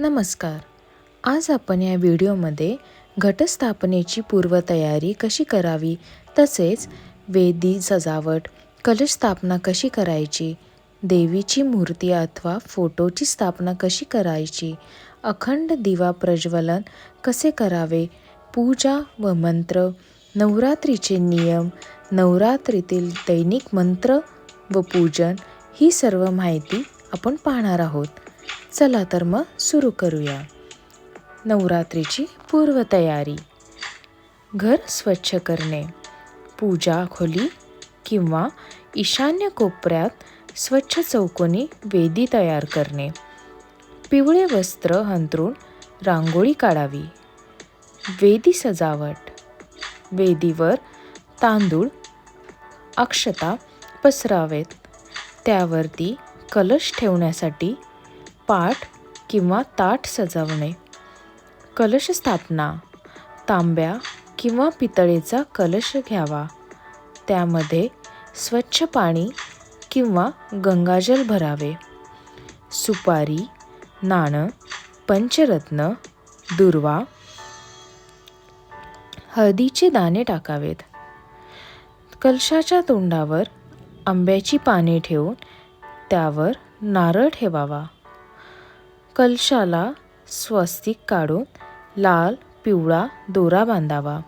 नमस्कार. आज आपण या व्हिडिओमध्ये घटस्थापनेची पूर्वतयारी कशी करावी तसेच वेदी सजावट कलश स्थापना कशी करायची देवीची मूर्ती अथवा फोटोची स्थापना कशी करायची अखंड दिवा प्रज्वलन कसे करावे पूजा व मंत्र नवरात्रीचे नियम नवरात्रीतील दैनिक मंत्र व पूजन ही सर्व माहिती आपण पाहणार आहोत. चला तर मग सुरू करूया. नवरात्रीची पूर्वतयारी. घर स्वच्छ करणे पूजा खोली किंवा ईशान्य कोपऱ्यात स्वच्छ चौकोनी वेदी तयार करणे. पिवळे वस्त्र हंतरून रांगोळी काढावी. वेदी सजावट. वेदीवर तांदूळ अक्षता पसरावेत. त्यावरती कलश ठेवण्यासाठी पाट किंवा ताट सजवणे. कलश स्थापना तांब्या किंवा पितळेचा कलश घ्यावा. त्यामध्ये स्वच्छ पाणी किंवा गंगाजल भरावे. सुपारी नाणं पंचरत्न दुर्वा हळदीचे दाणे टाकावेत. कलशाच्या तोंडावर आंब्याची पाने ठेवून त्यावर नारळ ठेवावा. कलशाला स्वस्तिक काढून लाल पिवळा दोरा बांधावा.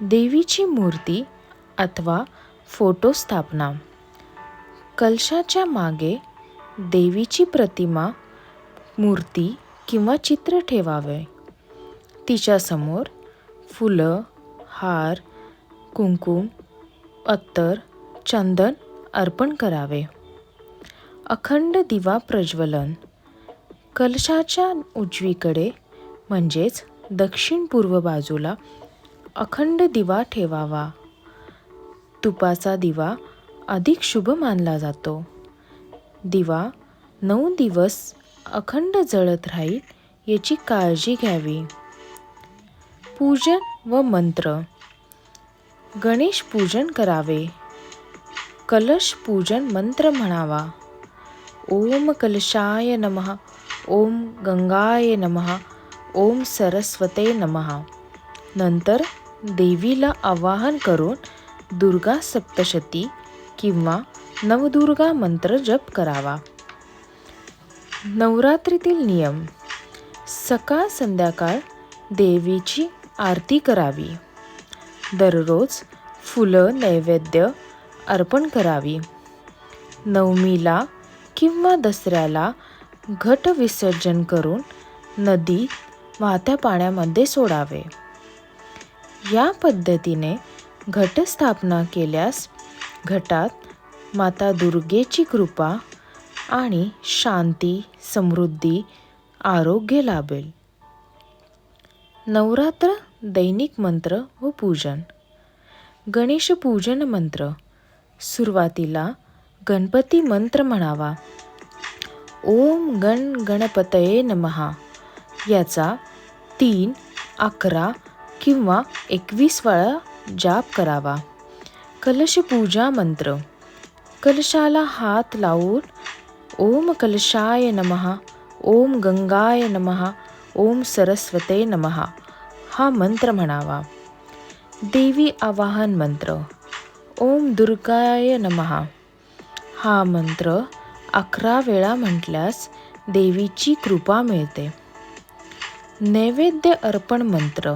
देवीची मूर्ती अथवा फोटो स्थापना. कलशाच्या मागे देवीची प्रतिमा मूर्ती किंवा चित्र ठेवावे. तिच्यासमोर फुलं हार कुंकुम अत्तर चंदन अर्पण करावे. अखंड दिवा प्रज्वलन. कलशाच्या उजवीकडे म्हणजेच दक्षिण पूर्व बाजूला अखंड दिवा ठेवावा. तुपाचा दिवा अधिक शुभ मानला जातो. दिवा नऊ दिवस अखंड जळत राहील याची काळजी घ्यावी. पूजन व मंत्र. गणेश पूजन करावे. कलश पूजन मंत्र म्हणावा. ओम कलशाय नमः. ओम गंगाय नमः ओम सरस्वते नमः. नंतर देवीला आवाहन करून दुर्गा सप्तशती किंवा नवदुर्गा मंत्र जप करावा. नवरात्रीतील नियम. सकाळ संध्याकाळ देवीची आरती करावी. दररोज फुलं नैवेद्य अर्पण करावी. नवमीला किंवा दसऱ्याला घट विसर्जन करून नदी वाहत्या पाण्यामध्ये सोडावे. या पद्धतीने घटस्थापना केल्यास घटात माता दुर्गेची कृपा आणि शांती समृद्धी आरोग्य लाभेल. नवरात्र दैनिक मंत्र व पूजन. गणेश पूजन मंत्र. सुरुवातीला गणपती मंत्र म्हणावा. ओम गण गणपतये नमहा याचा तीन अकरा किंवा एकवीस वेळा जाप करावा. कलश पूजा मंत्र. कलशाला हात लावून ओम कलशाय नमहा ओम गंगाय नमहा ओम सरस्वते नमहा हा मंत्र म्हणावा. देवी आवाहन मंत्र. ओम दुर्गाय नमहा हा मंत्र अकरा वेळा म्हटल्यास देवीची कृपा मिळते. नैवेद्य अर्पण मंत्र.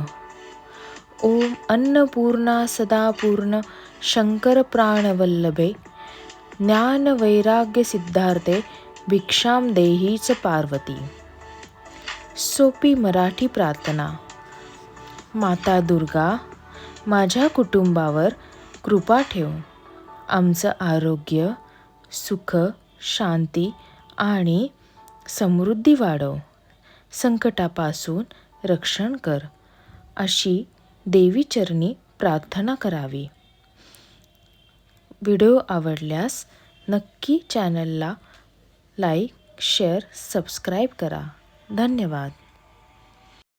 ओम अन्नपूर्णा सदापूर्ण शंकर प्राणवल्लभे. ज्ञान वैराग्य सिद्धार्थे भिक्षाम देहीच पार्वती. सोपी मराठी प्रार्थना. माता दुर्गा माझ्या कुटुंबावर कृपा ठेव. आमचं आरोग्य सुख शांती आणि समृद्धी वाढव. संकटापासून रक्षण कर. अशी देवीचरणी प्रार्थना करावी. व्हिडिओ आवडल्यास नक्की चॅनलला लाईक शेअर सबस्क्राईब करा. धन्यवाद.